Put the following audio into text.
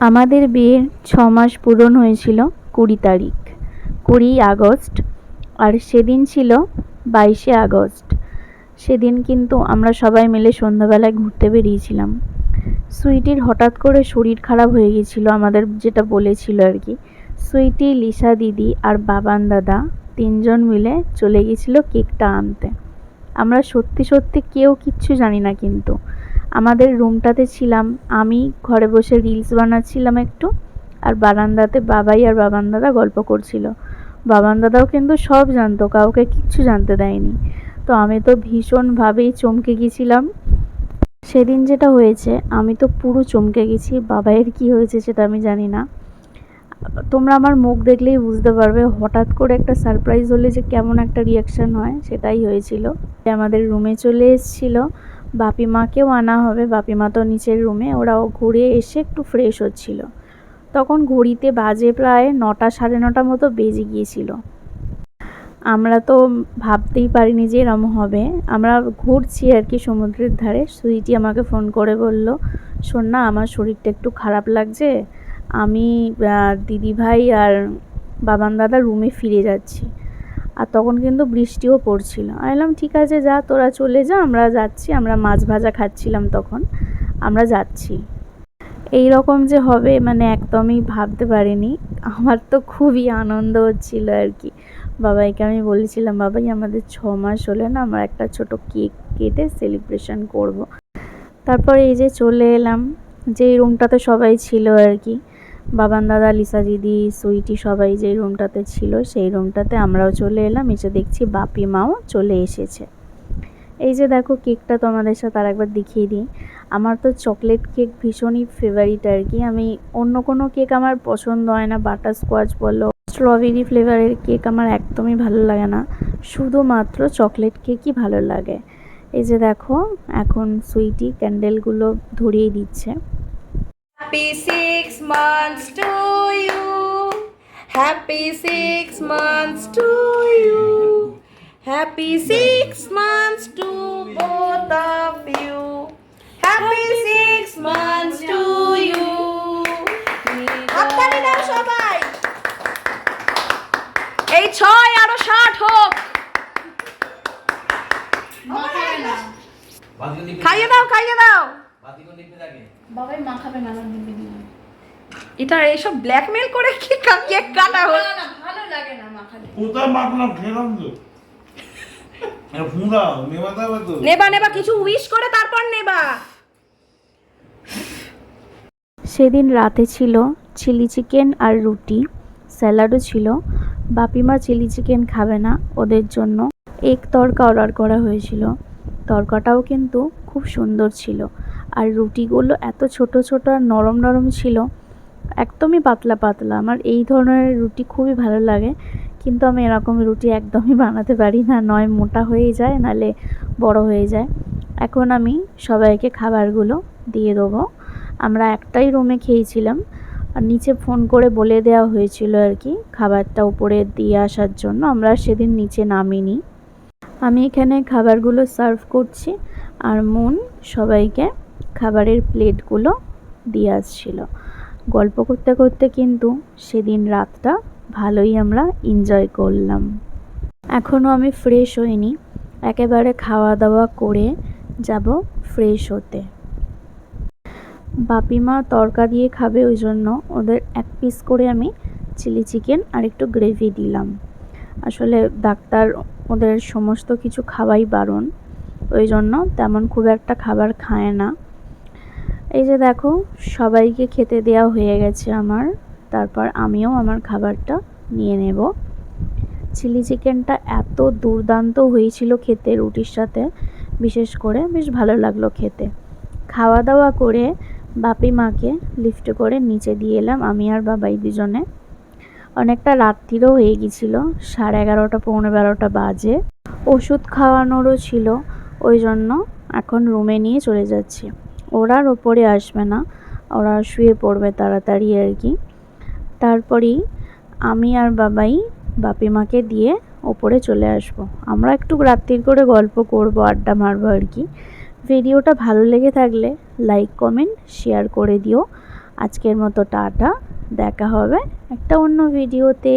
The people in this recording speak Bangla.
আমাদের বিয়ের ছ মাস পূরণ হয়েছিল কুড়ি তারিখ, কুড়ি আগস্ট, আর সেদিন ছিল বাইশে আগস্ট। সেদিন কিন্তু আমরা সবাই মিলে সন্ধ্যাবেলায় ঘুরতে বেরিয়েছিলাম। সুইটির হঠাৎ করে শরীর খারাপ হয়ে গেছিল আমাদের যেটা বলেছিল আর কি। সুইটি, লিসা দিদি আর বাবান দাদা তিনজন মিলে চলে গেছিল কেকটা আনতে। আমরা সত্যি সত্যি কেউ কিচ্ছু জানি না কিন্তু। আমাদের রুমটাতে ছিলাম, আমি ঘরে বসে রিলস বানাচ্ছিলাম একটু, আর বারান্দাতে বাবাই আর বাবান দাদা গল্প করছিল। বাবান দাদাও কিন্তু সব জানতো, কাউকে কিচ্ছু জানতে দেয়নি। তো আমি তো ভীষণভাবেই চমকে গেছিলাম। সেদিন যেটা হয়েছে, আমি তো পুরো চমকে গেছি, বাবাইয়ের কি হয়েছে সেটা আমি জানি না। তোমরা আমার মুখ দেখলেই বুঝতে পারবে, হঠাৎ করে একটা সারপ্রাইজ হলে যে কেমন একটা রিয়াকশান হয়, সেটাই হয়েছিল। আমাদের রুমে চলে এসেছিল। বাপি মাকেও আনা হবে। বাপি মা তো নিচের রুমে, ওরাও ঘুরে এসে একটু ফ্রেশ হচ্ছিল। তখন ঘড়িতে বাজে প্রায় নটা সাড়ে নটা মতো বেজে গিয়েছিল। আমরা তো ভাবতেই পারিনি যে এরম হবে। আমরা ঘুরছি আর কি সমুদ্রের ধারে। সুইটি আমাকে ফোন করে বলল, শোন না, আমার শরীরটা একটু খারাপ লাগছে। আমি দিদি ভাই আর বাবান দাদা রুমে ফিরে যাচ্ছি। আর তখন কিন্তু বৃষ্টিও পড়ছিল। আমি বললাম, ঠিক আছে, যা, তোরা চলে যা, আমরা যাচ্ছি, আমরা মাছ ভাজা খাচ্ছিলাম তখন, আমরা যাচ্ছি। এই রকম যে হবে মানে একদমই ভাবতে পারিনি। আমার তো খুবই আনন্দ হচ্ছিল আর কি। বাবাইকে আমি বলেছিলাম, বাবাই, আমাদের ছ মাস হলে না, আমরা একটা ছোট কেক কেটে সেলিব্রেশন করব। তারপর এই যে চলে এলাম, যেই রুমটাতে সবাই ছিল আর কি বাবান দাদা, লিসা দিদি, সুইটি সবাই যে রুমটাতে ছিল সেই রুমটাতে আমরাও চলে এলাম। এসে দেখছি বাপি মাও চলে এসেছে। এই যে দেখো কেকটা তোমাদের সাথে আর একবার দেখিয়ে দিই। আমার তো চকলেট কেক ভীষণই ফেভারিট আর কি। আমি অন্য কোনো কেক আমার পছন্দ হয় না। বাটার স্কোয়াচ বলো স্ট্রবেরি ফ্লেভারের কেক আমার একদমই ভালো লাগে না। শুধুমাত্র চকলেট কেকই ভালো লাগে। এই যে দেখো, এখন সুইটি ক্যান্ডেলগুলো ধরিয়ে দিচ্ছে। Happy six months to you. Happy six months to you. Happy six months to both of you. Happy six months to you. হাততালি দাও সবাই এই ছয় আরও ষাট হোক খাইয়ে দাও খাইয়ে দাও বাবাই না এটা এইসব ব্ল্যাকমেল করে কি কেক কাটা হল না ভালো লাগে না মা খালে মাখলাম খেলাম তো। নেবা নেবা কিছু উইশ করে তারপর নেবা। সেদিন রাতে ছিল চিলি চিকেন আর রুটি স্যালাডও ছিল। বাপিমা চিলি চিকেন খাবে না ওদের জন্য এক তরকা অর্ডার করা হয়েছিল। তরকাটাও কিন্তু খুব সুন্দর ছিল। আর রুটিগুলো এত ছোট ছোট আর নরম নরম ছিল, একদমই পাতলা পাতলা। আমার এই ধরনের রুটি খুবই ভালো লাগে, কিন্তু আমি এরকম রুটি একদমই বানাতে পারি না। নয়, মোটা হয়ে যায়, নালে বড় হয়ে যায়। এখন আমি সবাইকে খাবারগুলো দিয়ে দেবো। আমরা একটাই রুমে খেয়েছিলাম। আর নিচে ফোন করে বলে দেওয়া হয়েছিল আর কি, খাবারটা উপরে দিয়ে আসার জন্য। আমরা সেদিন নিচে নামিনি। আমি এখানে খাবারগুলো সার্ভ করছি। আর মন সবাইকে খাবারের প্লেটগুলো দিয়ে আসছিল। গল্প করতে করতে কিন্তু সেদিন রাতটা ভালোই আমরা এনজয় করলাম। এখনও আমি ফ্রেশ হইনি। একেবারে খাওয়া দাওয়া করে যাব ফ্রেশ হতে। বাপিমা তরকা দিয়ে খাবে ওই জন্য ওদের এক পিস করে আমি চিলি চিকেন আর একটু গ্রেভি দিলাম। আসলে ডাক্তার ওদের সমস্ত কিছু খাওয়াই বারণ ওই জন্য তেমন খুব একটা খাবার খায় না। এই যে দেখো, সবাইকে খেতে দেওয়া হয়ে গেছে আমার। তারপর আমিও আমার খাবারটা নিয়ে নেব। চিলি চিকেনটা এত দুর্দান্ত হয়েছিল খেতে রুটির সাথে। বিশেষ করে বেশ ভালো লাগল খেতে। খাওয়া দাওয়া করে বাপি মাকে লিফটে করে নিচে দিয়ে এলাম, আমি আর বাবাই দুজনে। অনেকটা রাত্রিরও হয়ে গেছিল, সাড়ে এগারোটা, পৌনে বারোটা বাজে। ওষুধ খাওয়ানোরও ছিল, ওই জন্য এখন রুমে নিয়ে চলে যাচ্ছি। ওরা আর ওপরে আসবে না। ওরা শুয়ে পড়বে তাড়াতাড়ি আর কি। তারপরেই আমি আর বাবাই বাপি মাকে দিয়ে ওপরে চলে আসব। আমরা একটু রাত্রির করে গল্প করব, আড্ডা মারবো আর কি। ভিডিওটা ভালো লেগে থাকলে লাইক, কমেন্ট, শেয়ার করে দিও। আজকের মতো টাটা। দেখা হবে একটা অন্য ভিডিওতে।